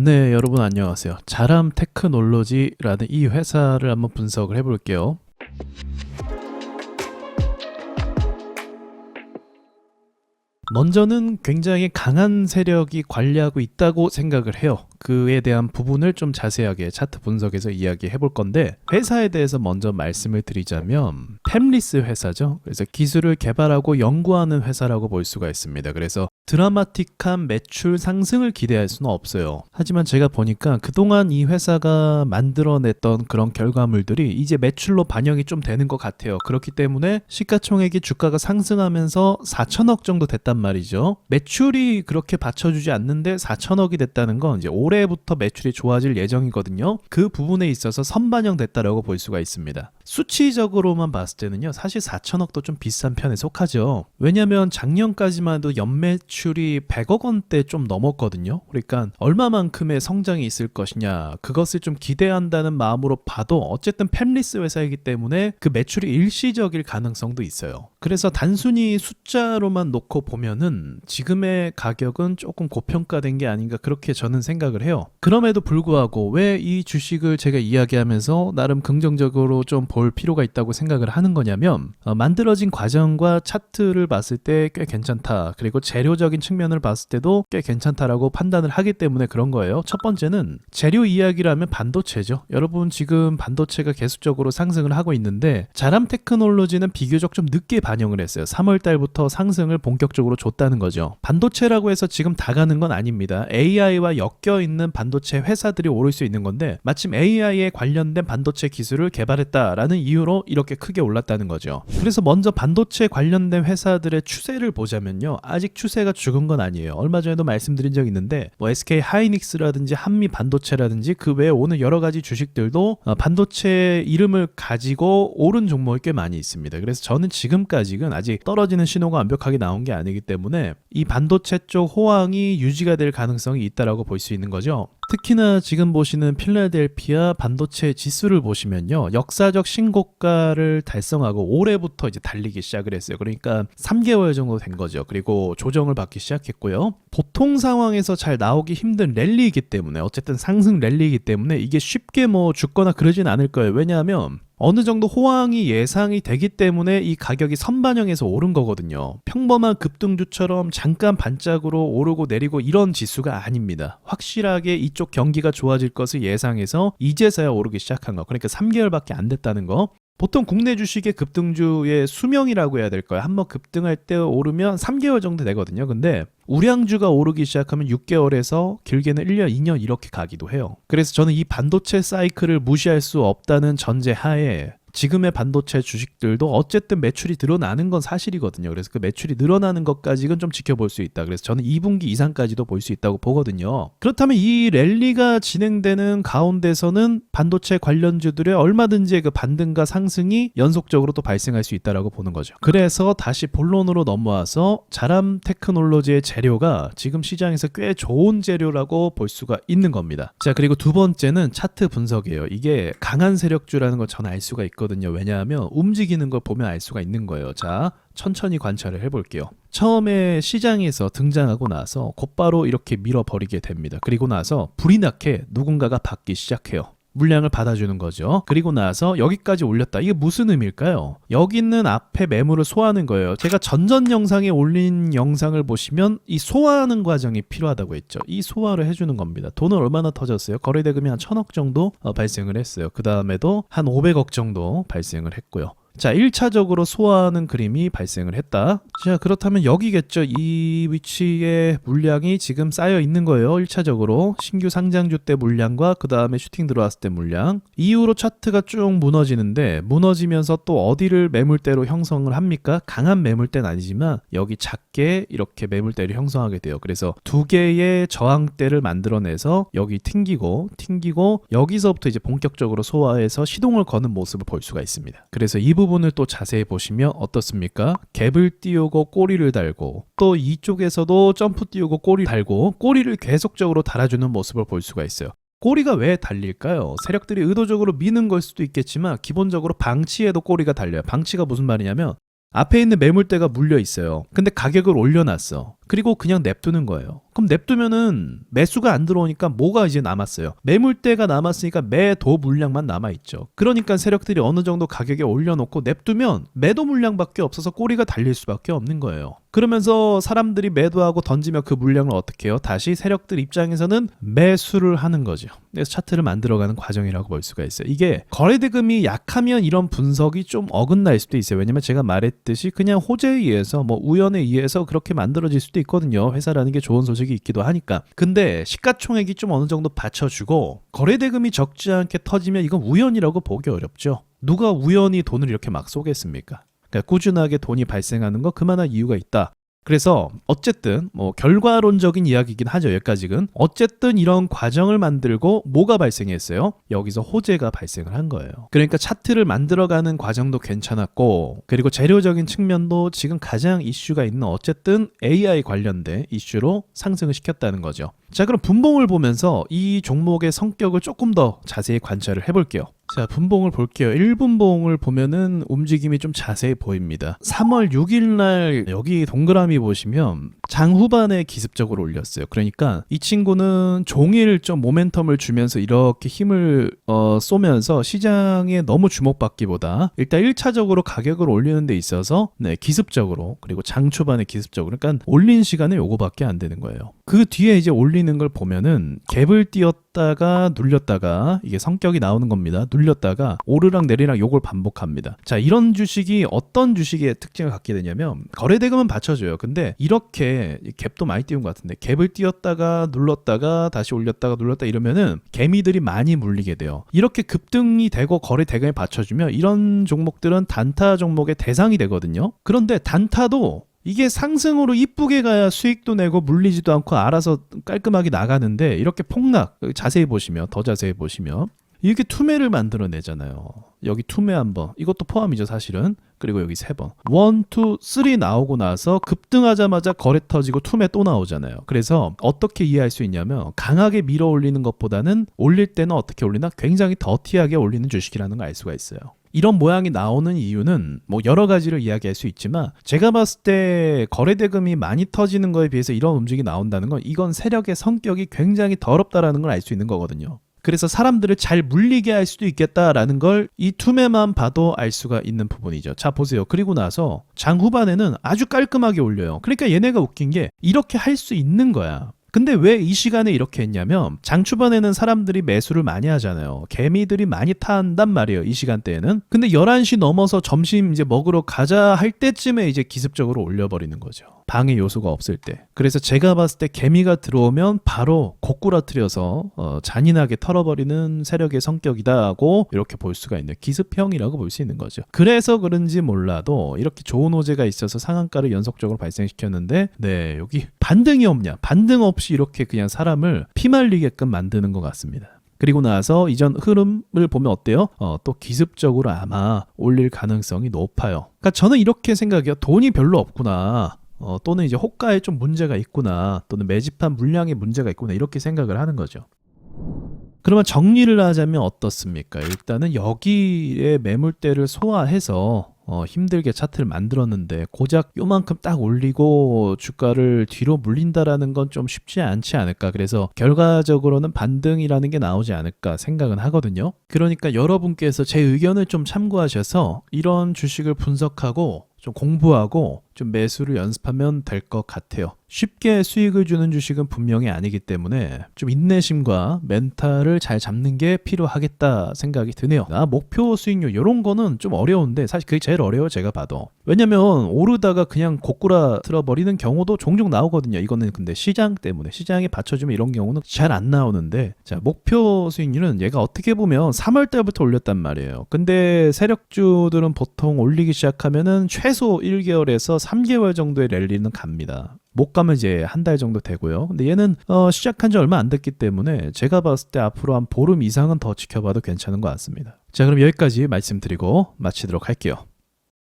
네, 여러분 안녕하세요. 자람 테크놀로지라는 이 회사를 한번 분석을 해볼게요. 먼저는 굉장히 강한 세력이 관리하고 있다고 생각을 해요. 그에 대한 부분을 좀 자세하게 차트 분석에서 이야기해 볼 건데 회사에 대해서 먼저 말씀을 드리자면 팸리스 회사죠. 그래서 기술을 개발하고 연구하는 회사라고 볼 수가 있습니다. 그래서 드라마틱한 매출 상승을 기대할 수는 없어요. 하지만 제가 보니까 그동안 이 회사가 만들어냈던 그런 결과물들이 이제 매출로 반영이 좀 되는 것 같아요. 그렇기 때문에 시가총액이 주가가 상승하면서 4천억 정도 됐단 말이죠. 매출이 그렇게 받쳐주지 않는데 4천억이 됐다는 건 이제 올해부터 매출이 좋아질 예정이거든요. 그 부분에 있어서 선반영됐다라고 볼 수가 있습니다. 수치적으로만 봤을 때는요, 사실 4천억도 좀 비싼 편에 속하죠. 왜냐면 작년까지만 해도 연매출이 100억 원대 좀 넘었거든요. 그러니까 얼마만큼의 성장이 있을 것이냐, 그것을 좀 기대한다는 마음으로 봐도 어쨌든 팸리스 회사이기 때문에 그 매출이 일시적일 가능성도 있어요. 그래서 단순히 숫자로만 놓고 보면은 지금의 가격은 조금 고평가된 게 아닌가 그렇게 저는 생각을 해요. 그럼에도 불구하고 왜 이 주식을 제가 이야기하면서 나름 긍정적으로 좀볼 필요가 있다고 생각을 하는 거냐면 어, 만들어진 과정과 차트를 봤을 때 꽤 괜찮다. 그리고 재료적인 측면을 봤을 때도 꽤 괜찮다라고 판단을 하기 때문에 그런 거예요. 첫 번째는 재료 이야기라면 반도체죠. 여러분 지금 반도체가 계속적으로 상승을 하고 있는데 자람 테크놀로지는 비교적 좀 늦게 반영을 했어요. 3월 달부터 상승을 본격적으로 줬다는 거죠. 반도체라고 해서 지금 다 가는 건 아닙니다. AI와 엮여 있는 반도체 회사들이 오를 수 있는 건데 마침 AI에 관련된 반도체 기술을 개발했다라는 이유로 이렇게 크게 올랐다는 거죠. 그래서 먼저 반도체 관련된 회사들의 추세를 보자면요. 아직 추세가 죽은 건 아니에요. 얼마 전에도 말씀드린 적 있는데 뭐 SK 하이닉스라든지 한미 반도체라든지 그 외에 오는 여러 가지 주식들도 어, 반도체 이름을 가지고 오른 종목이 꽤 많이 있습니다. 그래서 저는 지금까지는 아직 떨어지는 신호가 완벽하게 나온 게 아니기 때문에 이 반도체 쪽 호황이 유지가 될 가능성이 있다라고 볼 수 있는 거죠. 특히나 지금 보시는 필라델피아 반도체 지수를 보시면요. 역사적 신고가를 달성하고 올해부터 이제 달리기 시작을 했어요. 그러니까 3개월 정도 된 거죠. 그리고 조정을 받기 시작했고요. 보통 상황에서 잘 나오기 힘든 랠리이기 때문에 어쨌든 상승 랠리이기 때문에 이게 쉽게 뭐 죽거나 그러진 않을 거예요. 왜냐하면 어느 정도 호황이 예상이 되기 때문에 이 가격이 선반영해서 오른 거거든요. 평범한 급등주처럼 잠깐 반짝으로 오르고 내리고 이런 지수가 아닙니다. 확실하게 이쪽 경기가 좋아질 것을 예상해서 이제서야 오르기 시작한 거. 그러니까 3개월밖에 안 됐다는 거. 보통 국내 주식의 급등주의 수명이라고 해야 될까요? 한번 급등할 때 오르면 3개월 정도 되거든요. 근데 우량주가 오르기 시작하면 6개월에서 길게는 1년, 2년 이렇게 가기도 해요. 그래서 저는 이 반도체 사이클을 무시할 수 없다는 전제 하에 지금의 반도체 주식들도 어쨌든 매출이 늘어나는 건 사실이거든요. 그래서 그 매출이 늘어나는 것까지는 좀 지켜볼 수 있다. 그래서 저는 2분기 이상까지도 볼 수 있다고 보거든요. 그렇다면 이 랠리가 진행되는 가운데서는 반도체 관련주들의 얼마든지 그 반등과 상승이 연속적으로 또 발생할 수 있다라고 보는 거죠. 그래서 다시 본론으로 넘어와서 자람 테크놀로지의 재료가 지금 시장에서 꽤 좋은 재료라고 볼 수가 있는 겁니다. 자, 그리고 두 번째는 차트 분석이에요. 이게 강한 세력주라는 걸 저는 알 수가 있거든요. 왜냐하면 움직이는 걸 보면 알 수가 있는 거예요. 자, 천천히 관찰을 해볼게요. 처음에 시장에서 등장하고 나서 곧바로 이렇게 밀어버리게 됩니다. 그리고 나서 불이 나게 누군가가 받기 시작해요. 물량을 받아주는 거죠. 그리고 나서 여기까지 올렸다. 이게 무슨 의미일까요? 여기 있는 앞에 매물을 소화하는 거예요. 제가 전전 영상에 올린 영상을 보시면 이 소화하는 과정이 필요하다고 했죠. 이 소화를 해주는 겁니다. 돈은 얼마나 터졌어요? 거래대금이 한 천억 정도 어, 발생을 했어요. 그 다음에도 한 500억 정도 발생을 했고요. 자, 1차적으로 소화하는 그림이 발생을 했다. 자, 그렇다면 여기겠죠. 이 위치에 물량이 지금 쌓여 있는 거예요. 1차적으로. 신규 상장주 때 물량과 그 다음에 슈팅 들어왔을 때 물량. 이후로 차트가 쭉 무너지는데, 무너지면서 또 어디를 매물대로 형성을 합니까? 강한 매물대는 아니지만, 여기 작게 이렇게 매물대를 형성하게 돼요. 그래서 두 개의 저항대를 만들어내서 여기 튕기고, 튕기고, 여기서부터 이제 본격적으로 소화해서 시동을 거는 모습을 볼 수가 있습니다. 그래서 이 부분 을 또 자세히 보시면 어떻습니까? 갭을 띄우고 꼬리를 달고 또 이쪽에서도 점프 띄우고 꼬리 달고 꼬리를 계속적으로 달아주는 모습을 볼 수가 있어요. 꼬리가 왜 달릴까요? 세력들이 의도적으로 미는 걸 수도 있겠지만 기본적으로 방치에도 꼬리가 달려요. 방치가 무슨 말이냐면 앞에 있는 매물대가 물려 있어요. 근데 가격을 올려놨어. 그리고 그냥 냅두는 거예요. 그럼 냅두면은 매수가 안 들어오니까 뭐가 이제 남았어요? 매물대가 남았으니까 매도 물량만 남아 있죠. 그러니까 세력들이 어느 정도 가격에 올려놓고 냅두면 매도 물량밖에 없어서 꼬리가 달릴 수밖에 없는 거예요. 그러면서 사람들이 매도하고 던지면 그 물량을 어떻게 해요? 다시 세력들 입장에서는 매수를 하는 거죠. 그래서 차트를 만들어가는 과정이라고 볼 수가 있어요. 이게 거래대금이 약하면 이런 분석이 좀 어긋날 수도 있어요. 왜냐면 제가 말했듯이 그냥 호재에 의해서 뭐 우연에 의해서 그렇게 만들어질 수도 있거든요. 회사라는 게 좋은 소식이 있기도 하니까. 근데 시가총액이 좀 어느 정도 받쳐주고 거래대금이 적지 않게 터지면 이건 우연이라고 보기 어렵죠. 누가 우연히 돈을 이렇게 막 쏘겠습니까? 그러니까 꾸준하게 돈이 발생하는 거 그만한 이유가 있다. 그래서 어쨌든 뭐 결과론적인 이야기긴 하죠 여기까지는. 어쨌든 이런 과정을 만들고 뭐가 발생했어요? 여기서 호재가 발생을 한 거예요. 그러니까 차트를 만들어가는 과정도 괜찮았고 그리고 재료적인 측면도 지금 가장 이슈가 있는 어쨌든 AI 관련된 이슈로 상승을 시켰다는 거죠. 자 그럼 분봉을 보면서 이 종목의 성격을 조금 더 자세히 관찰을 해볼게요 자, 분봉을 볼게요. 1분봉을 보면은 움직임이 좀 자세히 보입니다. 3월 6일 날 여기 동그라미 보시면 장 후반에 기습적으로 올렸어요. 그러니까 이 친구는 종일 좀 모멘텀을 주면서 이렇게 힘을 어, 쏘면서 시장에 너무 주목받기보다 일단 1차적으로 가격을 올리는 데 있어서 네, 기습적으로 그리고 장 초반에 기습적으로 그러니까 올린 시간은 요거밖에 안 되는 거예요. 그 뒤에 이제 올리는 걸 보면은 갭을 띄었다가 눌렸다가 이게 성격이 나오는 겁니다. 눌렸다가 오르락 내리락 요걸 반복합니다. 자, 이런 주식이 어떤 주식의 특징을 갖게 되냐면 거래 대금은 받쳐줘요. 근데 이렇게 이 갭도 많이 띄운 것 같은데 갭을 띄었다가 눌렀다가 다시 올렸다가 눌렀다 이러면은 개미들이 많이 물리게 돼요. 이렇게 급등이 되고 거래 대금이 받쳐주면 이런 종목들은 단타 종목의 대상이 되거든요. 그런데 단타도 이게 상승으로 이쁘게 가야 수익도 내고 물리지도 않고 알아서 깔끔하게 나가는데 이렇게 폭락 자세히 보시면 더 자세히 보시면 이렇게 투매를 만들어내잖아요. 여기 투매 한 번, 이것도 포함이죠 사실은. 그리고 여기 세 번. 원, 투, 쓰리 나오고 나서 급등하자마자 거래 터지고 투매 또 나오잖아요. 그래서 어떻게 이해할 수 있냐면 강하게 밀어 올리는 것보다는 올릴 때는 어떻게 올리나 굉장히 더티하게 올리는 주식이라는 걸 알 수가 있어요. 이런 모양이 나오는 이유는 뭐 여러 가지를 이야기할 수 있지만 제가 봤을 때 거래대금이 많이 터지는 거에 비해서 이런 움직임이 나온다는 건 이건 세력의 성격이 굉장히 더럽다라는 걸 알 수 있는 거거든요. 그래서 사람들을 잘 물리게 할 수도 있겠다라는 걸 이 투매만 봐도 알 수가 있는 부분이죠. 자, 보세요. 그리고 나서 장 후반에는 아주 깔끔하게 올려요. 그러니까 얘네가 웃긴 게 이렇게 할 수 있는 거야. 근데 왜 이 시간에 이렇게 했냐면 장 초반에는 사람들이 매수를 많이 하잖아요. 개미들이 많이 탄단 말이에요. 이 시간대에는. 근데 11시 넘어서 점심 이제 먹으러 가자 할 때쯤에 이제 기습적으로 올려버리는 거죠. 방해 요소가 없을 때. 그래서 제가 봤을 때 개미가 들어오면 바로 고꾸라트려서 어, 잔인하게 털어버리는 세력의 성격이다고 이렇게 볼 수가 있는 기습형이라고 볼 수 있는 거죠. 그래서 그런지 몰라도 이렇게 좋은 호재가 있어서 상한가를 연속적으로 발생시켰는데 네 여기 반등이 없냐 반등 없이 이렇게 그냥 사람을 피말리게끔 만드는 것 같습니다. 그리고 나서 이전 흐름을 보면 어때요? 어, 또 기습적으로 아마 올릴 가능성이 높아요. 그러니까 저는 이렇게 생각해요. 돈이 별로 없구나. 어, 또는 이제 호가에 좀 문제가 있구나. 또는 매집한 물량에 문제가 있구나. 이렇게 생각을 하는 거죠. 그러면 정리를 하자면 어떻습니까? 일단은 여기에 매물대를 소화해서 어, 힘들게 차트를 만들었는데 고작 요만큼 딱 올리고 주가를 뒤로 물린다라는 건 좀 쉽지 않지 않을까. 그래서 결과적으로는 반등이라는 게 나오지 않을까 생각은 하거든요. 그러니까 여러분께서 제 의견을 좀 참고하셔서 이런 주식을 분석하고 좀 공부하고 좀 매수를 연습하면 될 것 같아요. 쉽게 수익을 주는 주식은 분명히 아니기 때문에 좀 인내심과 멘탈을 잘 잡는 게 필요하겠다 생각이 드네요. 아, 목표 수익률 이런 거는 좀 어려운데 사실 그게 제일 어려워요 제가 봐도. 왜냐면 오르다가 그냥 고꾸라 틀어버리는 경우도 종종 나오거든요. 이거는 근데 시장 때문에 시장에 받쳐주면 이런 경우는 잘 안 나오는데 자 목표 수익률은 얘가 어떻게 보면 3월 달부터 올렸단 말이에요. 근데 세력주들은 보통 올리기 시작하면은 최소 1개월에서 3개월 정도의 랠리는 갑니다. 못 가면 이제 한 달 정도 되고요. 근데 얘는 어, 시작한 지 얼마 안 됐기 때문에 제가 봤을 때 앞으로 한 보름 이상은 더 지켜봐도 괜찮은 것 같습니다. 자, 그럼 여기까지 말씀드리고 마치도록 할게요.